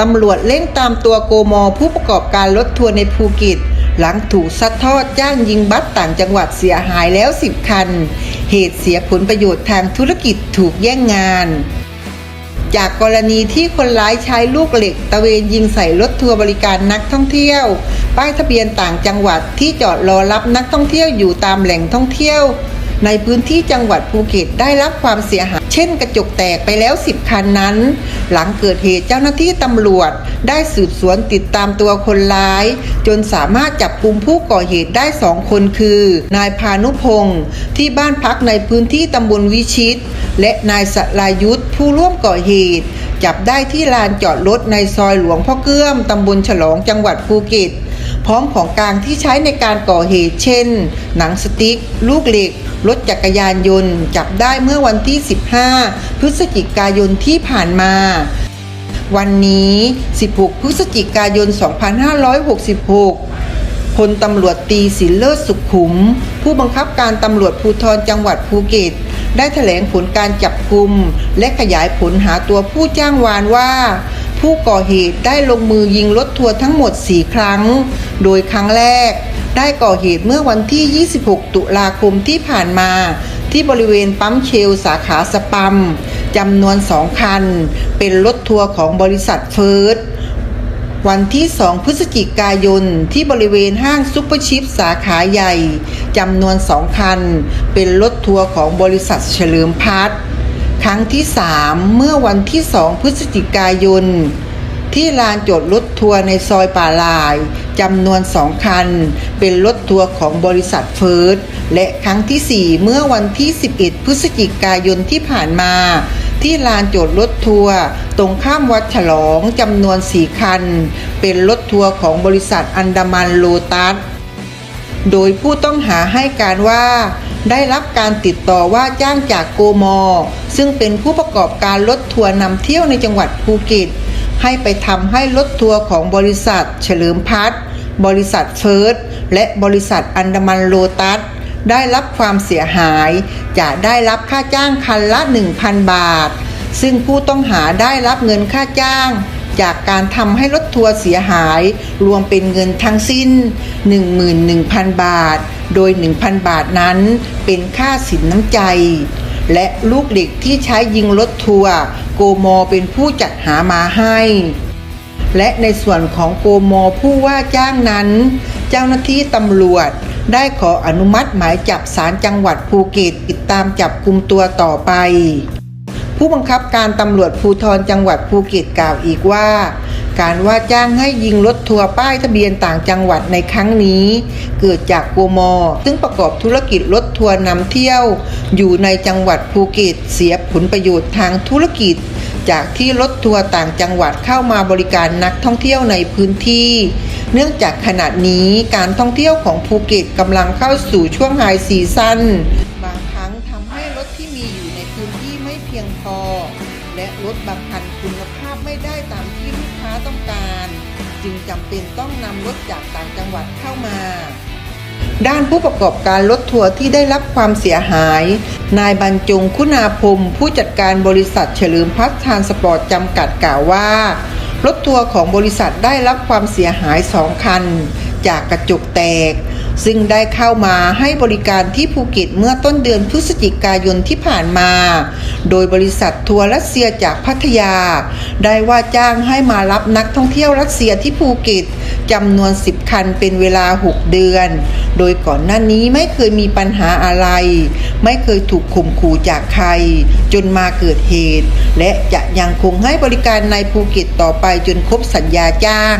ตำรวจเร่งตามตัวโกมอผู้ประกอบการรถทัวร์ในภูเก็ตหลังถูกซัดทอดจ้างยิงบัสต่างจังหวัดเสียหายแล้ว 10 คัน เหตุเสียผลประโยชน์ทางธุรกิจถูกแย่งงาน จากกรณีที่คนร้ายใช้ลูกเหล็ก ตะเวนยิงใส่รถทัวร์บริการนักท่องเที่ยว ป้ายทะเบียนต่างจังหวัดที่จอดรอรับนักท่องเที่ยวอยู่ตามแหล่งท่องเที่ยว ในพื้นที่จังหวัดภูเก็ตได้รับความเสียหาย เช่นกระจกแตกไปแล้ว 10 คันนั้น หลังเกิดเหตุเจ้าหน้าที่ตำรวจ ได้สืบสวนติดตามตัวคนร้าย จนสามารถจับกลุ่มผู้ก่อเหตุได้สองคนคือ นายพานุพงศ์ที่บ้านพักในพื้นที่ตำบลวิชิต และนายสลายุทธผู้ร่วมก่อเหตุ จับได้ที่ลานจอดรถในซอยหลวงพ่อเกื้อมตำบลฉลองจังหวัดภูเก็ต พร้อมของกลางที่ใช้ในการก่อเหตุเช่น หนังสติ๊ก ลูกเหล็ก รถจักรยานยนต์จับได้เมื่อวันที่ 15 พฤศจิกายนที่ผ่านมา วันนี้ 16 พฤศจิกายน 2566 พลตำรวจตีศิลเลิศสุขุม ผู้บังคับการตำรวจภูธรจังหวัดภูเก็ต ได้แถลงผลการจับกลุ่มและขยายผลหาตัวผู้จ้างวานว่าผู้ก่อเหตุได้ลงมือยิงรถทัวร์ทั้งหมด 4 ครั้ง โดยครั้งแรก ได้ก่อเหตุเมื่อวันที่ 26 ตุลาคมที่ผ่านมา ที่บริเวณปั๊มเชลสาขาสปัมจำนวน2คัน เป็นรถทัวร์ของบริษัทเฟิร์สวันที่ 2 พฤศจิกายนที่บริเวณห้างซุปเปอร์ชิปสาขาใหญ่จำนวนสองคัน เป็นรถทัวร์ของบริษัทเฉลิมพัฒครั้งที่ 3 เมื่อวันที่ 2 พฤศจิกายน ที่ลานจอดรถทัวร์ในซอยป่าลายจำนวนสองคัน เป็นรถทัวร์ของบริษัทเฟิร์สและครั้งที่ 4 เมื่อวันที่ 11 พฤศจิกายนที่ผ่านมา ที่ลานจอดรถทัวร์ตรงข้ามวัดฉลองจำนวนสี่คัน เป็นรถทัวร์ของบริษัทอันดามันโลตัสโดยผู้ต้องหาให้การว่าได้รับการติดต่อว่าจ้างจากโกมอ ซึ่งเป็นผู้ประกอบการรถทัวร์นำเที่ยวในจังหวัดภูเก็ต ให้ไปทำให้รถทัวร์ของบริษัท เฉลิมพัฒน์บริษัทเฟิร์สและบริษัทอันดามันโลตัสได้รับความเสียหาย จะได้รับค่าจ้างคันละ 1,000 บาท ซึ่งผู้ต้องหาได้รับเงินค่าจ้าง จากการทำให้รถทัวร์เสียหาย รวมเป็นเงินทั้งสิ้น 11,000 บาท โดย 1,000 บาทนั้นเป็นค่าสินน้ำใจ และลูกเหล็กที่ใช้ยิงรถทัวร์โกมอเป็นผู้จัดหามาให้ และในส่วนของโกมอผู้ว่าจ้างนั้น เจ้าหน้าที่ตำรวจได้ขออนุมัติหมายจับศาลจังหวัดภูเก็ตติดตามจับกลุ่มตัวต่อไป ผู้บังคับการตำรวจภูธรจังหวัดภูเก็ตกล่าวอีกว่า การว่าจ้างให้ยิงรถทัวร์ป้ายทะเบียนต่างจังหวัดในครั้งนี้ เกิดจากกมอ ซึ่งประกอบธุรกิจรถทัวร์นำเที่ยว อยู่ในจังหวัดภูเก็ตเสียผลประโยชน์ทางธุรกิจ จากที่รถทัวร์ต่างจังหวัดเข้ามาบริการนักท่องเที่ยวในพื้นที่ เนื่องจากขณะนี้การท่องเที่ยวของภูเก็ตกำลังเข้าสู่ช่วงไฮซีซั่นบางครั้งทำให้รถที่มีอยู่ในพื้นที่ไม่เพียงพอและรถบางคันคุณภาพไม่ได้ตามที่ ค้าต้องการ จึงจำเป็นต้องนำรถจากต่างจังหวัดเข้ามา ด้านผู้ประกอบการรถทัวร์ที่ได้รับความเสียหาย นายบรรจงคุณาพรมผู้จัดการบริษัทเฉลิมพัฒน์ทรานสปอร์ตจำกัดกล่าวว่า รถทัวร์ของบริษัทได้รับความเสียหายสองคัน จากกระจกแตก ซึ่งได้เข้ามาให้บริการที่ภูเก็ตเมื่อต้นเดือนพฤศจิกายนที่ผ่านมา โดยบริษัททัวร์รัสเซียจากพัทยา ได้ว่าจ้างให้มารับนักท่องเที่ยวรัสเซียที่ภูเก็ตจำนวน 10 คันเป็นเวลา 6 เดือน โดยก่อนหน้านี้ไม่เคยมีปัญหาอะไร ไม่เคยถูกข่มขู่จากใคร จนมาเกิดเหตุ และจะยังคงให้บริการในภูเก็ตต่อไปจนครบสัญญาจ้าง